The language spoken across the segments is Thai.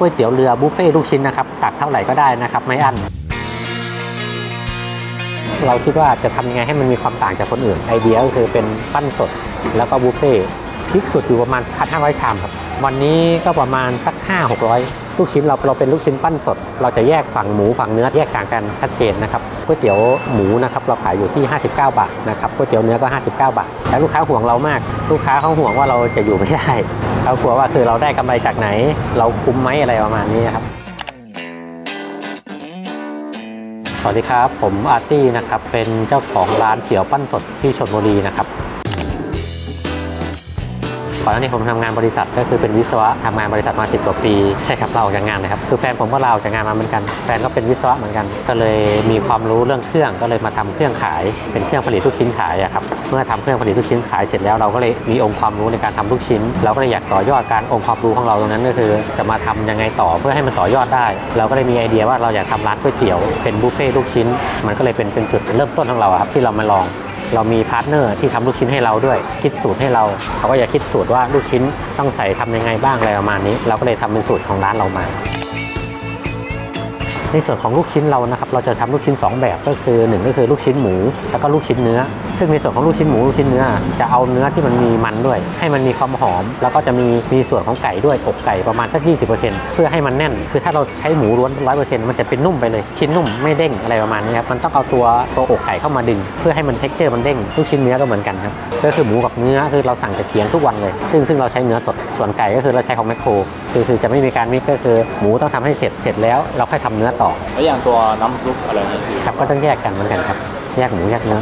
ก๋วยเตี๋ยวเรือบุฟเฟ่ต์ลูกชิ้นนะครับตักเท่าไหร่ก็ได้นะครับไม่อั้นเราคิดว่าจะทำยังไงให้มันมีความต่างจากคนอื่น ไอเดียก็คือเป็นปั้นสดแล้วก็บุฟเฟ่ต์พริกสุดอยู่ประมาณ 1,500 ชามครับ วันนี้ก็ประมาณสัก 5 600 ลูกชิ้นเราเราเป็นลูกชิ้นปั้นสด เราจะแยกฝั่งหมูฝั่งเนื้อแยกต่างกันชัดเจนนะครับก๋วยเตี๋ยวหมูนะครับเราขายอยู่ที่ 59 บาทนะครับก๋วยเตี๋ยวเนื้อก็ 59 บาท แต่ลูกค้าห่วงเรามาก ลูกค้าเขาห่วงว่าเราจะอยู่ไม่ได้เขากลัวว่าคือเราได้กำไรจากไหน เราคุ้มไหมอะไรประมาณนี้ครับสวัสดีครับ ผมอาร์ตี้นะครับ เป็นเจ้าของร้านเตี๋ยวปั้นสดที่ชลบุรีนะครับ ก่อนหน้านี้ผมทำงานบริษัทก็คือเป็นวิศวะทำงานบริษัทมา10กว่าปี ใช่ครับเราออกจากงานนะครับ คือแฟนผมก็ลาออกจากงานมาเหมือนกัน แฟนก็เป็นวิศวะเหมือนกัน ก็เลยมีความรู้เรื่องเครื่องก็เลยมาทำเครื่องขาย เป็นเครื่องผลิตลูกชิ้นขายอะครับ เมื่อทำเครื่องผลิตลูกชิ้นขายเสร็จแล้วเราก็เลยมีองค์ความรู้ในการทำลูกชิ้น เราก็เลยอยากต่อยอดการองค์ความรู้ของเราตรงนั้นก็คือ จะมาทำยังไงต่อเพื่อให้มันต่อยอดได้ เราก็เลยมีไอเดียว่าเราอยากทำร้านก๋วยเตี๋ยวเป็นบุฟเฟ่ต์ลูกชิ้น มันก็เลยเป็นเป็นจุดเริ่มต้นของเราครับที่เรามาลอง เรามีพาร์ทเนอร์ที่ทำลูกชิ้นให้เราด้วย คิดสูตรให้เรา เขาก็จะคิดสูตรว่าลูกชิ้นต้องใส่ทำยังไงบ้างอะไรประมาณนี้ เราก็เลยทำเป็นสูตรของร้านเรามา ในส่วนของลูกชิ้นเรานะครับเราจะทำลูกชิ้น 2 แบบก็คือ 1 ก็คือลูกชิ้นหมู แล้วก็ลูกชิ้นเนื้อ ซึ่งในส่วนของลูกชิ้นหมูลูกชิ้นเนื้อจะเอาเนื้อที่มันมีมันด้วย ให้มันมีความหอม แล้วก็จะมีมีส่วนของไก่ด้วยอกไก่ประมาณสัก20%เพื่อให้มันแน่น คือถ้าเราใช้หมูล้วน100%มันจะเป็นนุ่มไปเลยชิ้นนุ่มไม่เด้งอะไรประมาณนี้ครับมันต้องเอาตัวตัวอกไก่เข้ามาดึง เพื่อให้มันเท็กเจอร์มันเด้งลูกชิ้นเนื้อก็เหมือนกันครับก็คือหมูกับเนื้อคือเราสั่งจากเคียงทุกวันเลย ซึ่งซึ่งเราใช้เนื้อสดส่วนไก่ก็คือเราใช้ของแมคโคร คือคือจะไม่มีการมิกก็คือ หมูต้องทำให้เสร็จเสร็จแล้วเราค่อยทำเนื้อต่อแล้วอย่างตัวน้ำซุปอะไรนี่คือครับก็ต้องแยกกันเหมือนกันครับ แยกหมูแยกเนื้อ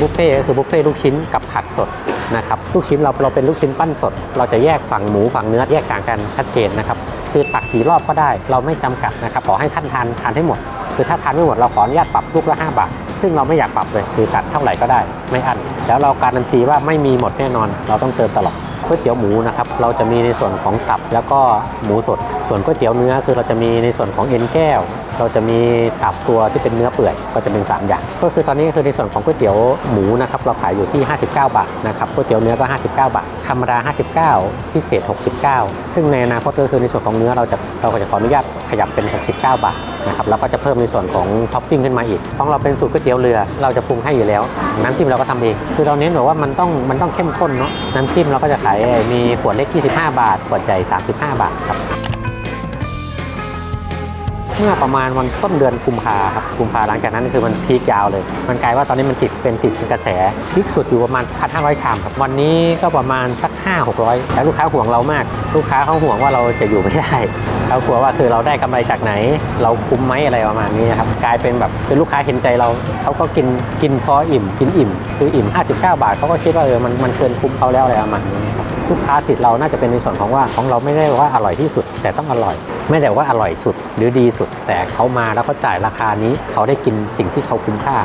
บุฟเฟ่ต์ก็คือบุฟเฟ่ต์ลูกชิ้นกับผักสดนะครับลูกชิ้นเราเราเป็นลูกชิ้นปั้นสด เราจะแยกฝั่งหมูฝั่งเนื้อแยกต่างกันชัดเจนนะครับคือตักกี่รอบก็ได้เราไม่จำกัดนะครับขอให้ท่านทานทานให้หมด คือถ้าทานไม่หมดเราขออนุญาตปรับลูกละ5บาทซึ่งเราไม่อยากปรับเลยคือตัดเท่าไหร่ก็ได้ไม่อั้นแล้วเราการันตีว่าไม่มีหมดแน่นอน เราต้องเติมตลอด ก๋วยเตี๋ยวหมูนะครับเราจะมีในส่วนของตับแล้วก็หมูสด ส่วนก๋วยเตี๋ยวเนื้อคือเราจะมีในส่วนของเอ็นแก้ว เราจะมีตับตัวที่เป็นเนื้อเปื่อยก็จะเป็น 3 อย่าง ก็คือตอนนี้คือในส่วนของก๋วยเตี๋ยวหมูนะครับเราขายอยู่ที่ 59 บาทนะครับก๋วยเตี๋ยวเนื้อก็ 59 บาทธรรมดา 59 พิเศษ 69 ซึ่งในอนาคตก็คือในส่วนของเนื้อเราจะเราก็จะขออนุญาตขยับเป็น 69 บาท นะครับแล้วก็จะเพิ่มในส่วนของท็อปปิ้งขึ้นมาอีกของเราเป็นสูตรก๋วยเตี๋ยวเรือเราจะปรุงให้อยู่แล้ว น้ำจิ้มเราก็ทำเองคือเราเน้นแบบว่ามันต้องมันต้องเข้มข้นเนาะน้ำจิ้มเราก็จะขายมีขวดเล็ก 25 บาท ขวดใหญ่ 35 บาทครับ เมื่อประมาณวันต้นเดือนกุมภาครับกุมภาหลังจากนั้นคือมันพีคยาวเลย มันกลายว่าตอนนี้มันติดเป็นติดเป็นกระแสพีคสุดอยู่ประมาณ 1,500 ชามครับวันนี้ก็ประมาณสัก 5 600แต่ลูกค้าห่วงเรามาก ลูกค้าเขาห่วงว่าเราจะอยู่ไม่ได้เขากลัวว่าคือเราได้กำไรจากไหน เราคุ้มไหมอะไรประมาณนี้ครับกลายเป็นแบบเป็นลูกค้าเห็นใจเราเขาก็กินกินพออิ่ม กินอิ่ม คืออิ่ม 59 บาทเขาก็คิดว่าเออมันมันเกินคุ้มเขาแล้วอะไรประมาณนี้ครับ ลูกค้าติดเราน่าจะเป็นในส่วนของว่าของเราไม่ได้ว่าอร่อยที่สุด แต่ต้องอร่อย ไม่ได้ว่าอร่อยสุดหรือดีสุด แต่เขามาแล้วเขาจ่ายราคานี้เขาได้กินสิ่งที่เขาคุ้มค่า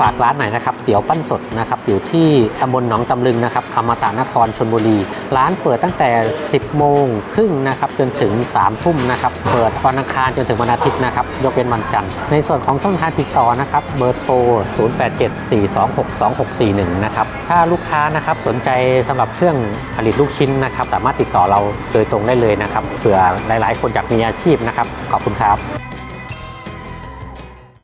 ฝากร้านหน่อยนะครับเตี๋ยวปั้นสดนะครับอยู่ที่ตำบลหนองตำลึงนะครับอมตะนครชนบุรี ร้านเปิดตั้งแต่ 10 โมงครึ่งนะครับจนถึง 3 ทุ่มนะครับเปิดวันอังคารจนถึงวันอาทิตย์นะครับยกเว้นวันจันทร์ในส่วนของช่องทางติดต่อนะครับเบอร์โทร 0874262641 นะครับถ้าลูกค้านะครับสนใจสำหรับเครื่องผลิตลูกชิ้นนะครับสามารถติดต่อเราโดยตรงได้เลยนะครับเผื่อหลาย ๆ คนอยากมีอาชีพนะครับขอบคุณครับ